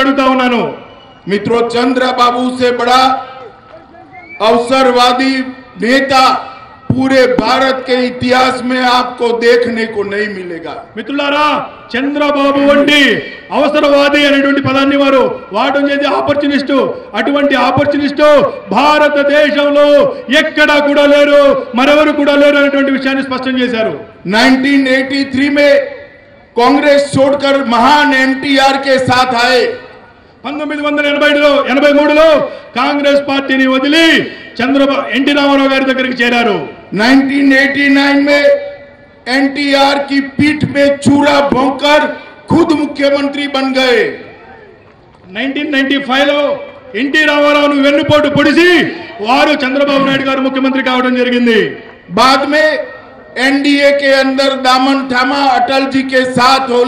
బడుతా ఉన్నాను మిత్రో చంద్రబాబు సే బడా अवसरవాది नेता पूरे भारत के इतिहास में आपको देखने को नहीं मिलेगा మిత్రులారా చంద్రబాబు అంటే अवसरవాది అనేటువంటి పదాని వారు వాడం అంటే ఆపర్చునిస్ట్ అటువంటి ఆపర్చునిస్ట్ో భారతదేశంలో ఎక్కడ కూడా లేరు మరవర కూడా లేరనటువంటి విషయాన్ని స్పష్టం చేశారు 1983 మే కాంగ్రెస్ छोड़कर महान ఎంటిఆర్ కే sath aaye పంతొమ్మిది వందల ఎనభై ఐదులో ఎనభై మూడులో కాంగ్రెస్ పార్టీని వదిలి చంద్రబాబు ఎన్టీ రామారావు గారి దగ్గరికి చేరారు నైన్టీన్ ఎయిటీ నైన్ మే ఎన్టీఆర్ కి पीठ మే चूरा भोंकर ఖుద్ ముఖ్యమంత్రి నైన్టీన్ నైన్టీ ఫైవ్ లో ఎన్టీ రామారావును వెన్నుపోటు పొడిసి వారు చంద్రబాబు నాయుడు గారు ముఖ్యమంత్రి కావడం జరిగింది బాద్ మే ఎన్డీఏ కే అందర్ దామన్ थामा అటల్ జీ కే సాత్ हो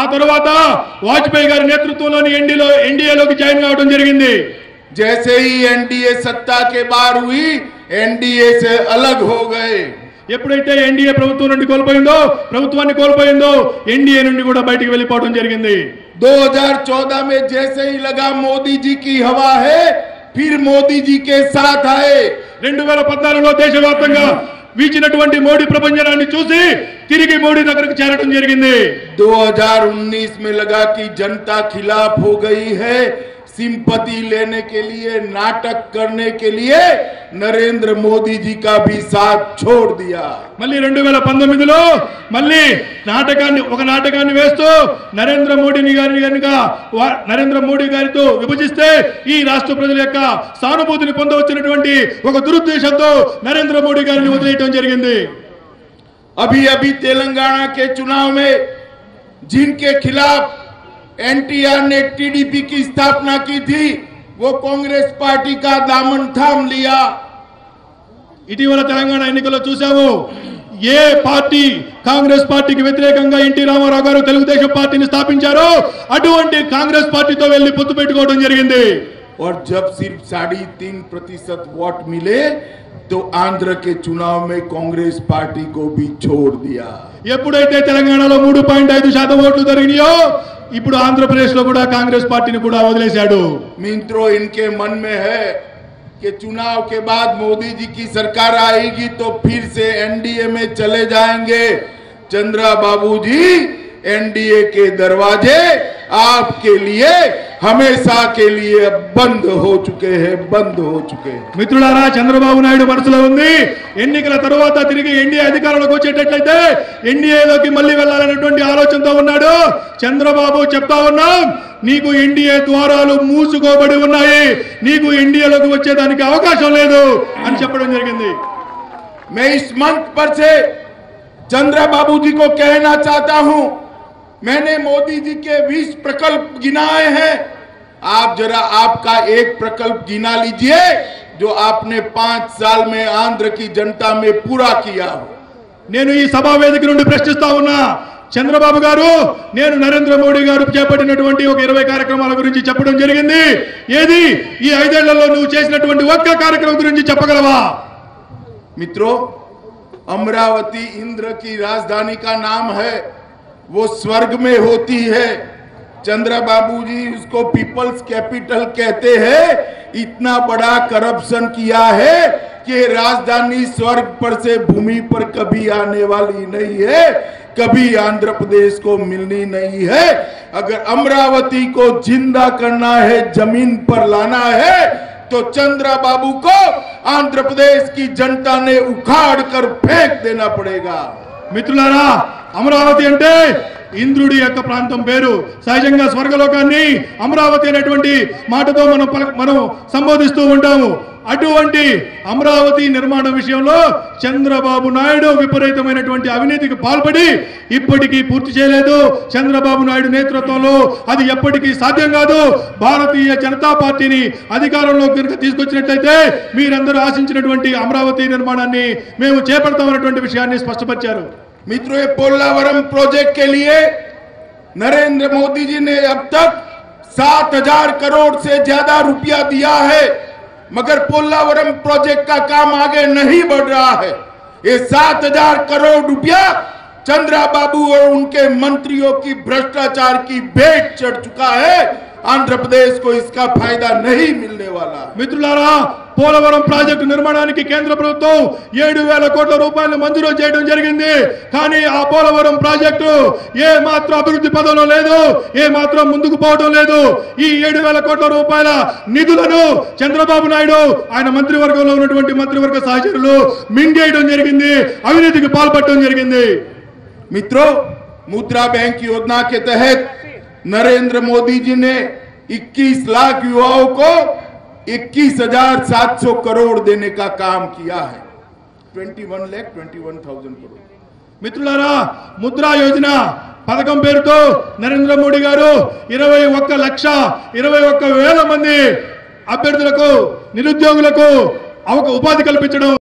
ఆ తర్వాత వాజ్పేయి గారి నేతృత్వంలోని ఎన్డీలో ఎన్డీఏలోకి జాయిన్ కావడం జరిగింది जैसे ही ఎన్డీఏ सत्ता के बाहर हुई एनडीए से अलग हो ఎప్పుడైతే ఎన్డీఏ ప్రభుత్వం నుండి కోల్పోయిందో ప్రభుత్వాన్ని కోల్పోయిందో ఎన్డీఏ నుండి కూడా బయటికి వెళ్ళిపోవడం జరిగింది 2014 में जैसे ही लगा లగా जी की హే ఫిర్ फिर मोदी जी के साथ आए 2014లో దేశవ్యాప్తంగా बीचనటువంటి మోడీ ప్రబంజరాన్ని చూసి తిరిగీ మోడీ దగ్గరకు చేరుటం జరిగింది 2019 మే లగాకి జనతా खिलाफ हो गई है सिंपति लेने के लिए नाटक करने के लिए नरेंद्र मोदी जी का भी साथ छोड़ दिया मल्ली 2019 లో మల్లి నాటకాని ఒక నాటకాని వేస్తో నరేంద్ర మోడీని గారిని గనుక నరేంద్ర మోడీ గారితో విభజిస్తే ఈ రాష్ట్ర ప్రజలొక్క స్థానముని పొందొచినటువంటి ఒక దుర్దేశంతో నరేంద్ర మోడీ గారిని వదిలేటం జరిగింది अभी अभी तेलंगाना के चुनाव में जिनके खिलाफ एनटीआर ने टीडीपी की स्थापना की वो कांग्रेस पार्टी का दमन थाम लिया इडी वाला तेलंगाना ఎన్నికలో చూసాము ఏ పార్టీ కాంగ్రెస్ పార్టీకి వితిరేకంగా ఎంటి రామారావు తెలుగుదేశం పార్టీని స్థాపించారు అటువంటి కాంగ్రెస్ పార్టీతో వెళ్ళి పుత్తు పెట్టుకోవడం జరిగింది వాట్ జబ్ సిర్ఫ్ 3.5% वोट मिले तो आंध्र के चुनाव में कांग्रेस पार्टी को भी छोड़ दिया ఎప్పుడుైతే తెలంగాణలో 3.5% वोटలు దొరికనియో ఇప్పుడు ఆంధ్రప్రదేశ్ లో కూడా కాంగ్రెస్ పార్టీని కూడా వదిలేశాడు మింత్రో ఇన్కే మన్ మే హై कि चुनाव के बाद मोदी जी की सरकार आएगी तो फिर से एनडीए में चले जाएंगे चंद्रा बाबूजी एनडीए के दरवाजे आपके लिए హమేషా బంద్ హో చుకే బంద్ మిత్రులారా చంద్రబాబు నాయుడు మనసులో ఉంది ఎన్నికల తర్వాత తిరిగి ఎన్డీఏ అధికారంలోకి వచ్చేటట్లయితే ఎన్డీఏలోకి మళ్ళీ వెళ్ళాలనేటువంటి ఆలోచనతో ఉన్నాడు చంద్రబాబు చెప్తా ఉన్నాం నీకు ఎన్డీఏ ద్వారాలు మూసుకోబడి ఉన్నాయి నీకు ఎన్డీఏలోకి వచ్చేదానికి అవకాశం లేదు అని చెప్పడం జరిగింది మే మంత్ పర్ చంద్రబాబు జీ కో कहना मैंने मोदी जी के 20 प्रकल्प गिनाए हैं आप जरा आपका एक प्रकल्प गिना लीजिए जो आपने 5 साल में आंध्र की जनता में पूरा किया मैंने इस सभा वेदिकුරුండి ప్రశ్నిస్తా ఉన్నా చంద్రబాబు గారు నేను నరేంద్ర మోడీ గారిని చేపడినటువంటి ఒక 20 కార్యక్రమాల గురించి చెప్పడం జరిగింది ఏది ఈ హైదరాబాద్ లో మీరు చేసినటువంటి ఒక కార్యక్రమం గురించి చెప్పగలవా मित्रों अमरावती इंद्र की राजधानी का नाम है वो स्वर्ग में होती है चंद्रा बाबू जी उसको पीपल्स कैपिटल कहते हैं इतना बड़ा करप्शन किया है कि राजधानी स्वर्ग पर से भूमि पर कभी आने वाली नहीं है कभी आंध्र प्रदेश को मिलनी नहीं है अगर अमरावती को जिंदा करना है जमीन पर लाना है तो चंद्रा बाबू को आंध्र प्रदेश की जनता ने उखाड़ कर फेंक देना पड़ेगा मित्र అమరావతి అంటే ఇంద్రుడి యొక్క ప్రాంతం పేరు సహజంగా స్వర్గలోకాన్ని అమరావతి అనేటువంటి మాటతో మనం మనం సంబోధిస్తూ ఉంటాము అటువంటి అమరావతి నిర్మాణం విషయంలో చంద్రబాబు నాయుడు విపరీతమైనటువంటి అవినీతికి పాల్పడి ఇప్పటికీ పూర్తి చేయలేదు చంద్రబాబు నాయుడు నేతృత్వంలో అది ఎప్పటికీ సాధ్యం కాదు భారతీయ జనతా పార్టీని అధికారంలో కనుక తీసుకొచ్చినట్లయితే మీరందరూ ఆశించినటువంటి అమరావతి నిర్మాణాన్ని మేము చేపడతామన్నటువంటి విషయాన్ని స్పష్టపరిచారు मित्रों ये प्रोजेक्ट के लिए नरेंद्र मोदी जी ने अब तक सात हजार करोड़ से ज्यादा रुपया दिया है मगर पोलावरम प्रोजेक्ट का काम आगे नहीं बढ़ रहा है ये सात हजार करोड़ रुपया चंद्रा बाबू और उनके मंत्रियों की भ्रष्टाचार की भेंट चढ़ चुका है आंध्र प्रदेश को इसका फायदा नहीं मिलने वाला मित्र పోలవరం ప్రాజెక్టు నిర్మాణానికి కేంద్ర ప్రభుత్వం ఏడు వేల కోట్ల రూపాయలు మంజూరు చేయడం జరిగింది కానీ ఆ పోలవరం ప్రాజెక్టు ఏ మాత్రం అభివృద్ధి పదంలో లేదు ఏ మాత్రం ముందుకు పోవడం లేదు ఈ ఏడు వేల కోట్ల రూపాయల నిధులను చంద్రబాబు నాయుడు ఆయన మంత్రివర్గంలో ఉన్నటువంటి మంత్రివర్గ సహచరులు మింగేయడం జరిగింది అవినీతికి పాల్పడటం జరిగింది మిత్రో मुद्रा बैंक योजना के तहत नरेंद्र मोदी जी ने 21 लाख युवाओं को इक्कीस हजार सात सौ करोड़ देने का काम किया है twenty one lakh twenty one thousand crore మిత్రులారా ముద్రా యోజన పథకం పేరుతో నరేంద్ర మోడీ గారు ఇరవై ఒక్క లక్ష ఇరవై ఒక్క వేల మంది అభ్యర్థులకు నిరుద్యోగులకు ఉపాధి కల్పించడం